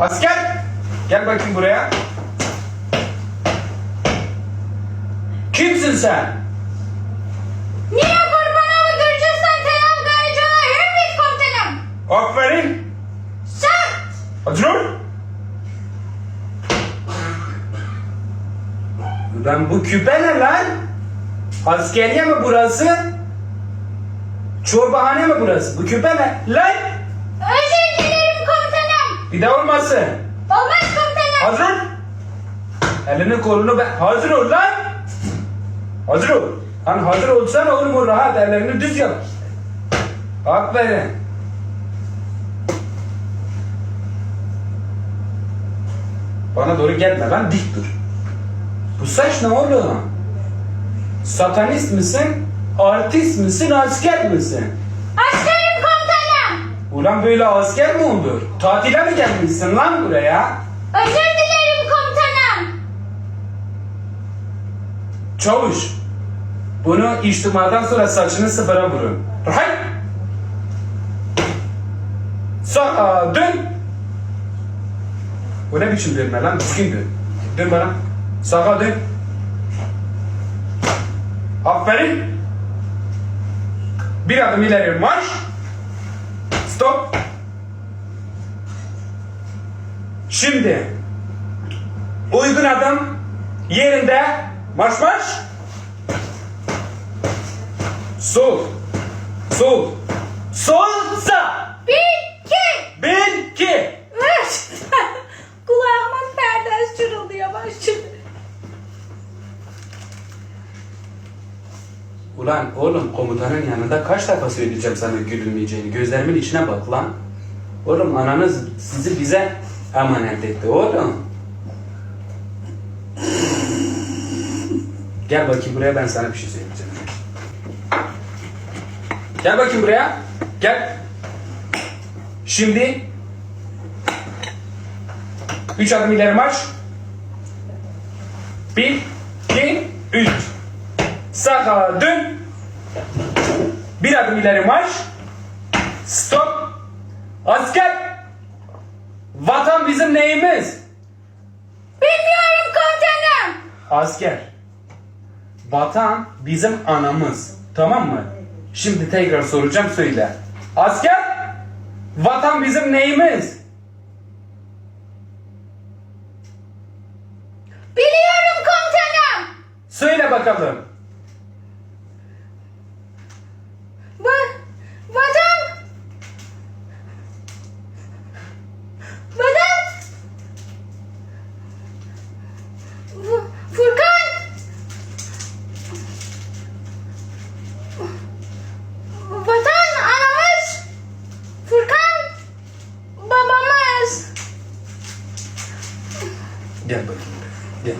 Asker! Gel bakayım buraya. Kimsin sen? Niye kurbanımı Gürcistan Teyal Gayıcı'na hürmet komutanım? Aferin. Sen! Hadi dur. Lan bu küpe ne lan? Askeriye mi burası? Çorbahane mi burası? Bu küpe ne? Lan! Bir de olmasın. Olmaz komutanım. Hazır ol. Elini kolunu ben... Hazır ol lan. Hazır ol. Lan hazır olsana oğlum o rahat ellerini düz yap. Aferin. Bana doğru gelme lan dik dur. Bu saç ne oğlum? Satanist misin? Artist misin? Asker misin? Ulan böyle asker mi olur? Tatile mi gelmişsin lan buraya? Özür dilerim komutanım. Çavuş. Bunu içtimadan sonra saçını sıfıra vurun. Rahat. Sağa dön. Bu ne biçim dönme lan? Düzgün dön. Dön bana. Sağa dön. Aferin. Bir adım ileri marş. Stop. Şimdi uygun adım yerinde marş marş. Sol. Sol. Sol sağ. Bir, iki, Bir, iki. üç. Kulağımın perdesi çırılıyor bak şimdi. Ulan oğlum komutanın yanında kaç defa söyleyeceğim sana gülünmeyeceğini. Gözlerimin içine bak lan. Oğlum ananız sizi bize emanet etti oğlum. Gel bakayım buraya ben sana bir şey söyleyeceğim. Gel bakayım buraya. Gel. Şimdi üç adım ileri marş. Bir, iki, üç. Sağa dön. Bir adım ileri marş. Stop. Asker. Vatan bizim neyimiz? Bilmiyorum komutanım. Asker. Vatan bizim anamız. Tamam mı? Şimdi tekrar soracağım söyle. Asker. Vatan bizim neyimiz? Biliyorum komutanım. Söyle bakalım. Va vatan. Vatan. Fu- Furkan. Vatan anamız. Furkan babamız. Gel bakayım. Gel.